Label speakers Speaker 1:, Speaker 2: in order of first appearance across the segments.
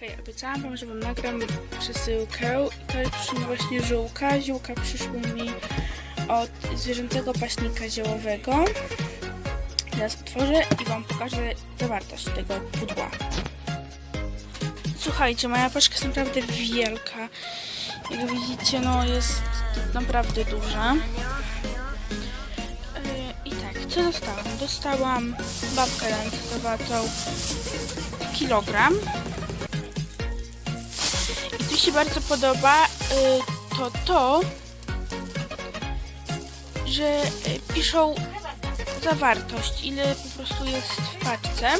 Speaker 1: Hej, obiecałam wam, że wam nagram przesyłkę i to jest właśnie ziółka. Ziółka przyszły mi od zwierzęcego paśnika ziołowego. Teraz otworzę i wam pokażę zawartość tego pudła. Słuchajcie, moja paczka jest naprawdę wielka. Jak widzicie, no jest naprawdę duża. Yy, I tak, co dostałam? Dostałam babkę lancetowatą kilogram. Się bardzo podoba y, to to, że y, piszą zawartość, ile po prostu jest w paczce.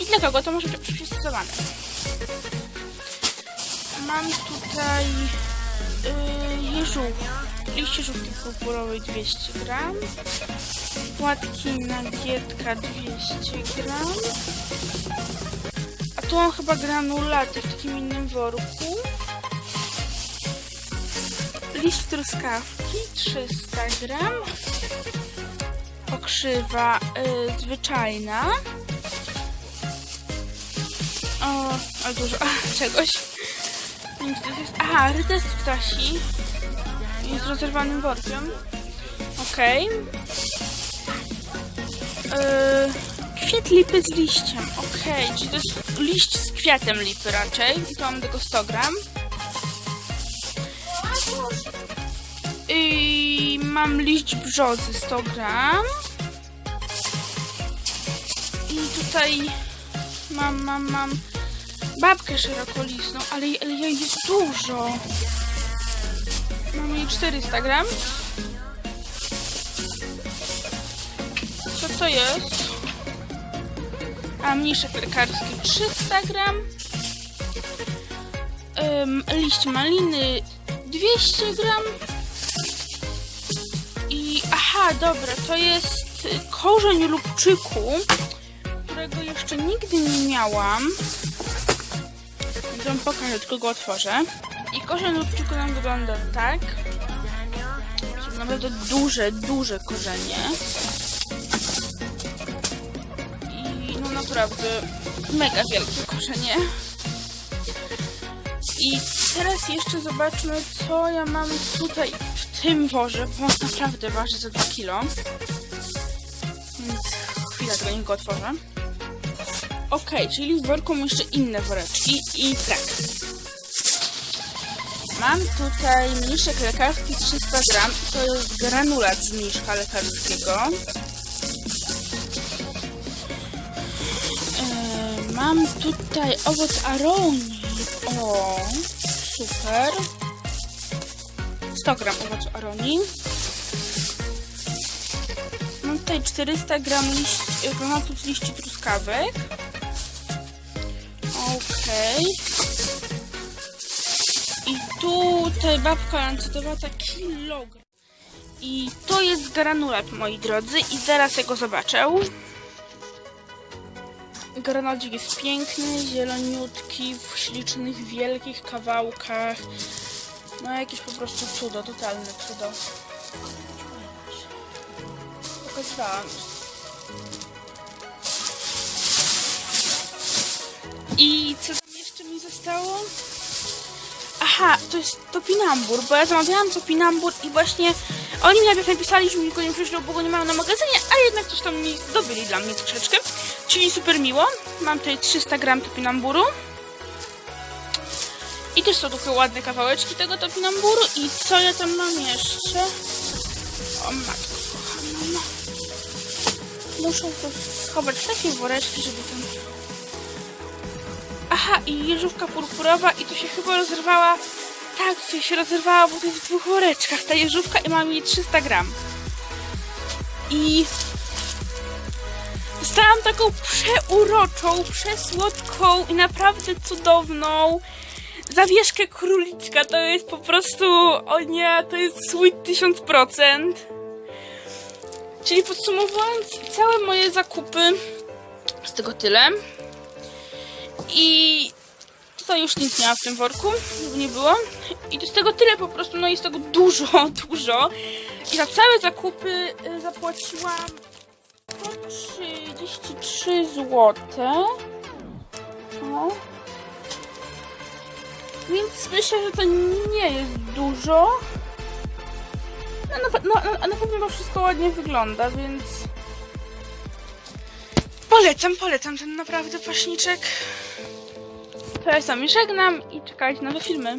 Speaker 1: I dla kogo to może być przystosowane. Mam tutaj y, jeżów, liście żółtki purpurowej 200 gram, płatki nagietka 200 gram, tu mam chyba granulaty w takim innym worku. List truskawki 300 gram. Okrzywa y, zwyczajna. O, ale dużo a, czegoś. Aha, rytest ptasi. Jest rozerwanym workiem. Okej. Yy, kwiat lipy z liściem. Okej, czyli to jest liść z kwiatem lipy raczej. I to mam tego 100 gram. I mam liść brzozy 100 gram. I tutaj mam, mam, mam babkę szerokolistną, ale, ale jej jest dużo. Mam jej 400 gram. Co to jest? A mniszek lekarski 300 gram. Ym, liść maliny 200 gram. I aha, dobra, to jest korzeń lubczyku, którego jeszcze nigdy nie miałam. Wam pokażę, tylko go otworzę. I korzeń lubczyku nam wygląda tak. Naprawdę duże, duże korzenie. Naprawdę mega wielkie korzenie. I teraz jeszcze zobaczmy, co ja mam tutaj w tym worze, bo on naprawdę waży za 2 kilo. Więc chwila, niech go otworzę. Ok, czyli w worku mam jeszcze inne woreczki i tak. Mam tutaj mniszek lekarski 300 gram. To jest granulat z mniszka lekarskiego. Mam tutaj owoc aronii. O, super. 100 gram owocu aronii. Mam tutaj 400 gram liść, granatów z liści truskawek. Okej. I tutaj babka lancetowata kilogram. I to jest granulat, moi drodzy. I zaraz ja go zobaczę. Granatzik jest piękny, zieloniutki, w ślicznych, wielkich kawałkach. No jakieś po prostu cudo, totalne cudo. Pokazywałam. I co tam jeszcze mi zostało? Aha, to jest topinambur, bo ja zamawiałam topinambur i właśnie oni mi najpierw napisali, że mi go nie przyszło, bo go nie mają na magazynie, a jednak coś tam mi zdobyli dla mnie troszeczkę. Czyli super miło. Mam tutaj 300 gram topinamburu. I też są takie ładne kawałeczki tego topinamburu. I co ja tam mam jeszcze? O matko, kochana. Muszę to schować w takie woreczki, żeby tam... Aha, i jeżówka purpurowa i to się chyba rozerwała... Tak, to się rozerwała, bo to jest w dwóch woreczkach ta jeżówka i mam jej 300 gram. I dostałam taką przeuroczą, przesłodką i naprawdę cudowną zawieszkę króliczka. To jest po prostu, o nie, to jest sweet 1000%. Czyli podsumowując, całe moje zakupy, z tego tyle. I tutaj już nic nie ma w tym worku, nie było. I to z tego tyle po prostu, no jest tego dużo, dużo. I za całe zakupy y, zapłaciłam 103 43 zł. No. Więc myślę, że to nie jest dużo. No, na, no, na, na pewno to wszystko ładnie wygląda, więc... Polecam, polecam ten naprawdę paśniczek. To ja sami żegnam i czekajcie na nowe filmy.